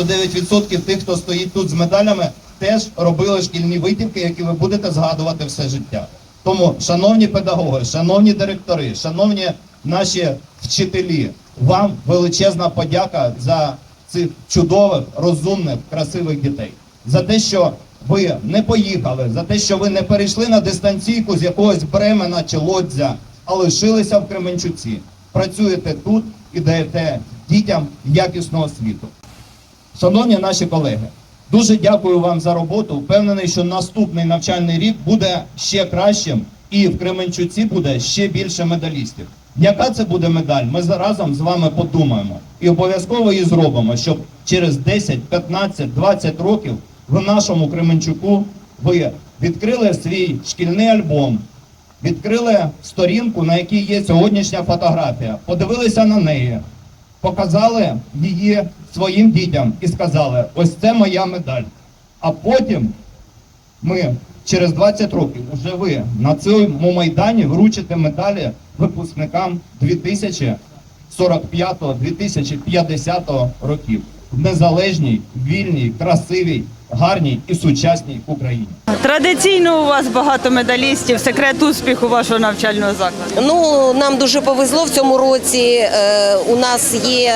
99% тих, хто стоїть тут з медалями, теж робили шкільні витівки, які ви будете згадувати все життя. Тому, шановні педагоги, шановні директори, шановні наші вчителі, вам величезна подяка за цих чудових, розумних, красивих дітей. За те, що ви не поїхали, за те, що ви не перейшли на дистанційку з якогось Бремена чи Лодзя, а лишилися в Кременчуці. Працюєте тут і даєте дітям якісну освіту. Шановні наші колеги, дуже дякую вам за роботу. Впевнений, що наступний навчальний рік буде ще кращим, і в Кременчуці буде ще більше медалістів. Яка це буде медаль? Ми разом з вами подумаємо і обов'язково її зробимо, щоб через 10, 15, 20 років в нашому Кременчуку ви відкрили свій шкільний альбом, відкрили сторінку, на якій є сьогоднішня фотографія, подивилися на неї, показали її своїм дітям і сказали: ось це моя медаль. А потім ми через 20 років уже ви на цьому майдані вручите медалі випускникам 2045-2050 років в незалежній, вільній, красивій, гарній і сучасній Україні. Традиційно у вас багато медалістів, секрет успіху вашого навчального закладу. Ну, нам дуже повезло в цьому році. Е, у нас є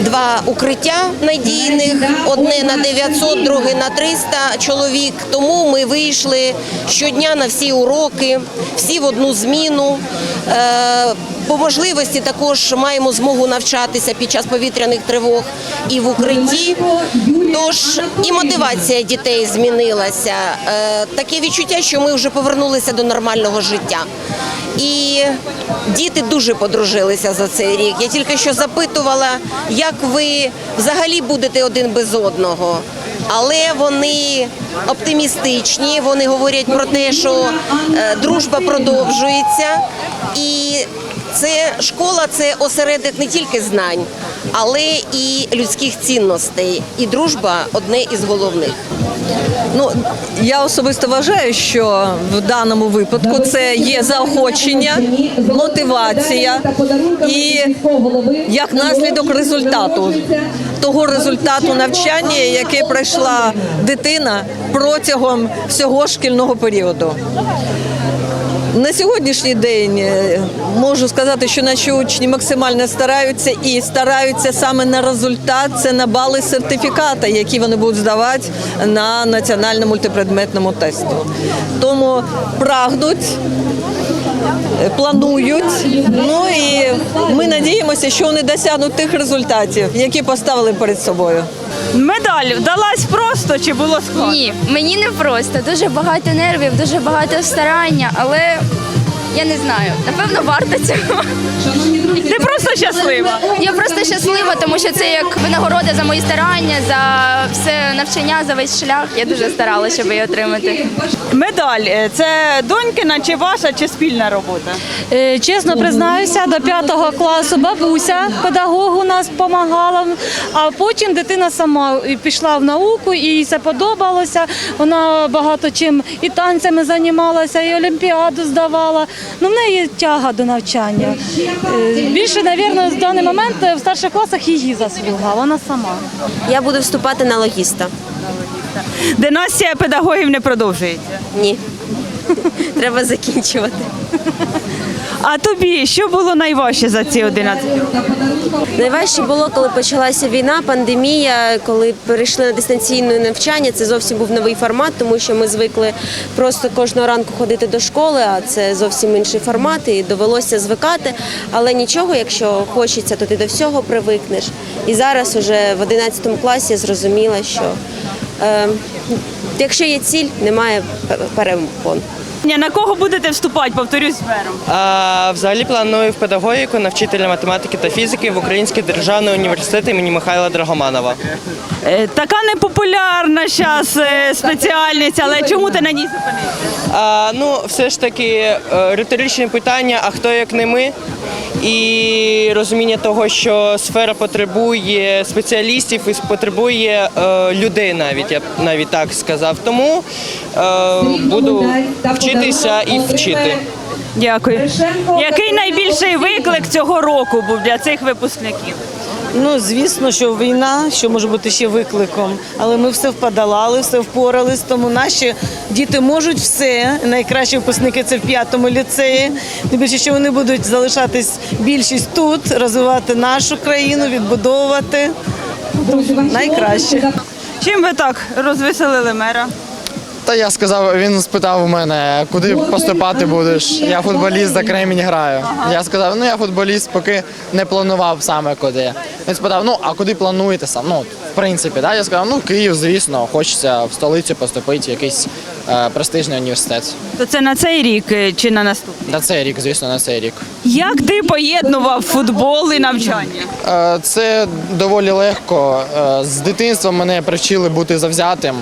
два укриття надійних: одне на 900, друге на 300 чоловік. Тому ми вийшли щодня на всі уроки, всі в одну зміну. Е, по можливості також маємо змогу навчатися під час повітряних тривог і в укритті. Тож і мотивація дітей змінилася. Е, Таке відчуття, що ми вже повернулися до нормального життя. І діти дуже подружилися за цей рік. Я тільки що запитувала, як ви взагалі будете один без одного. Але вони оптимістичні, вони говорять про те, що е, дружба продовжується, і це школа це осередок не тільки знань, але і людських цінностей. І дружба одне із головних. Ну я особисто вважаю, що в даному випадку це є заохочення, мотивація і як наслідок результату того результату навчання, яке пройшла дитина протягом всього шкільного періоду. На сьогоднішній день е, можу сказати, що наші учні максимально стараються і стараються саме на результат, це на бали сертифіката, які вони будуть здавати на національному мультипредметному тесті. Тому прагнуть, планують. Ну і ми надіємося, що вони досягнуть тих результатів, які поставили перед собою. Медаль вдалась просто чи було складно? Ні, мені не просто. Дуже багато нервів, дуже багато старання, але я не знаю. Напевно, варто цього. Ти просто щаслива. Я просто щаслива, тому що це як винагорода за мої старання, за все навчання, за весь шлях. Я дуже старалася, щоб її отримати. Медаль е, це донькина чи ваша, чи спільна робота? Е, Чесно признаюся, до п'ятого класу бабуся, педагог у нас допомагала, а потім дитина сама пішла в науку, і їй це подобалося. Вона багато чим і танцями займалася, і олімпіаду здавала. Ну, в неї тяга до навчання. Е, Більше, мабуть, в даний момент в старших класах її заслуга, вона сама. Я буду вступати на логіста. Династія педагогів не продовжується. Ні. Треба закінчувати. А тобі що було найважче за ці 11 років? Найважче було, коли почалася війна, пандемія, коли перейшли на дистанційне навчання. Це зовсім був новий формат, тому що ми звикли просто кожного ранку ходити до школи, а це зовсім інший формат, і довелося звикати. Але нічого, якщо хочеться, то ти до всього привикнеш. І зараз, уже в 11 класі, я зрозуміла, що е, якщо є ціль, немає пе- перепон. На кого будете вступати? Повторюсь звером. А, взагалі планую в педагогіку на вчителя математики та фізики в Український державний університет імені Михайла Драгоманова. Е, Така непопулярна зараз спеціальність, але чому ти на ній зупинився? А, ну, все ж таки е, риторичне питання, а хто як не ми? І розуміння того, що сфера потребує спеціалістів і потребує е, людей навіть, я б навіть так сказав. Тому е, буду вчитися і вчити. Дякую. Який найбільший виклик цього року був для цих випускників? Ну, звісно, що війна, що може бути ще викликом, але ми все вподолали, все впорались, тому наші діти можуть все. Найкращі випускники це в п'ятому ліцеї. Тим більше, що вони будуть залишатись більшість тут, розвивати нашу країну, відбудовувати. Найкраще. Чим ви так розвеселили мера? Та я сказав, він спитав у мене, куди поступати будеш. Я футболіст за Кремінь граю. Я сказав, ну я футболіст, поки не планував саме куди. Він спитав, ну а куди плануєте сам? Ну, в принципі, да? я сказав, ну Київ, звісно, хочеться в столицю поступити, в якийсь е, престижний університет. То це на цей рік е, чи на наступний? На цей рік, звісно, на цей рік. Як ти поєднував футбол і навчання? Е, Це доволі легко. Е, З дитинства мене привчили бути завзятим,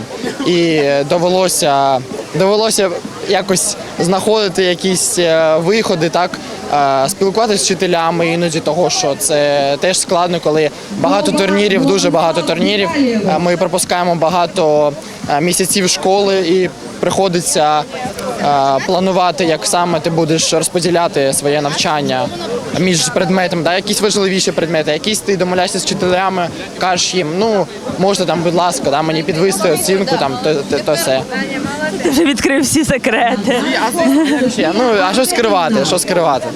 і довелося, довелося якось знаходити якісь е, виходи, так е, спілкуватися з вчителями іноді того, що це теж складно, коли багато турнірів, дуже багато турнірів. Е, Ми пропускаємо багато місяців школи і приходиться планувати, як саме ти будеш розподіляти своє навчання між предметами, да, якісь важливіші предмети, якісь ти домовляєшся з вчителями, кажеш їм, ну можете там, будь ласка, да, мені підвести оцінку, там то, то, то все. Ти вже відкрив всі секрети. Ще, ну а що скривати? Що скривати?